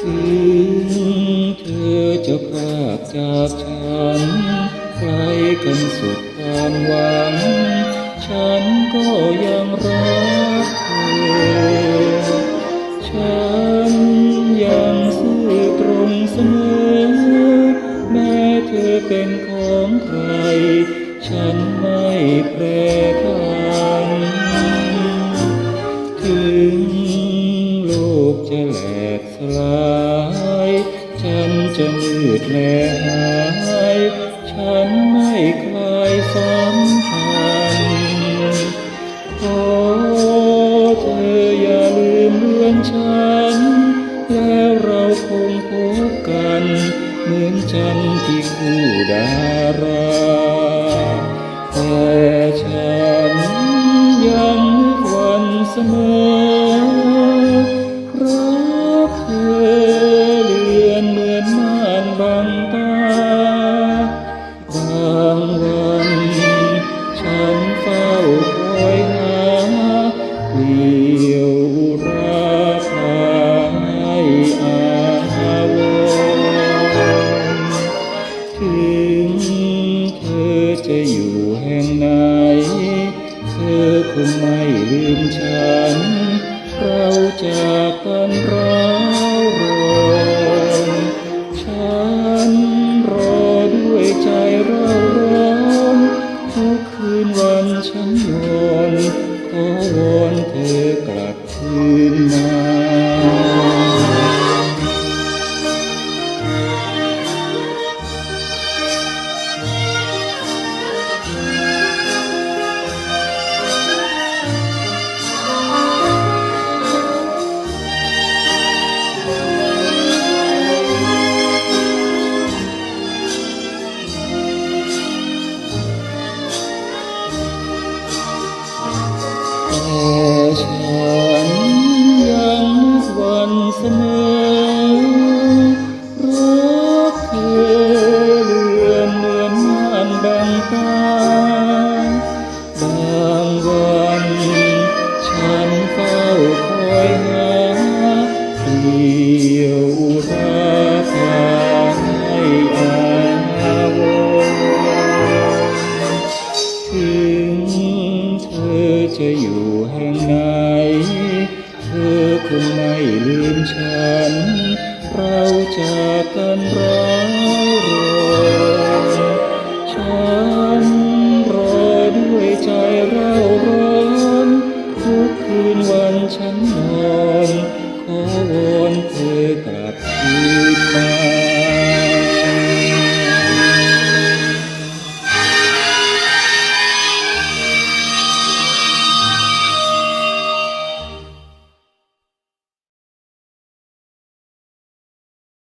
ถึงเธอจะพาดจากฉันใครกันสุดความหวัง ฉันก็ยังรักเธอ ฉันยังซื่อตรงเสมอ แม้เธอเป็นของใคร ฉันไม่แปรผันถึงโลกจะแหลกสลาย แลหายฉันไม่คลายสัมพันธ์ขอเธออย่าลืมเลือนฉัน แล้วเราคงพบกัน เหมือนจันที่คู่ดาราแต่ฉันยังนึกวันเสมอ อจะอยู่แห่งไหน เธอคงไม่ลืมฉัน เราจากกันร้าวรนฉันรอด้วยใจเร่าร้อนทุกคืนวันฉันนอนขอวอนเธอกลับคืน ธอคงไม่ลืมฉัน เราจากกันร้าวรนฉันรอด้วยใจเร่าร้อนทุกคืนวันฉันนอน ขอวนเธอไกล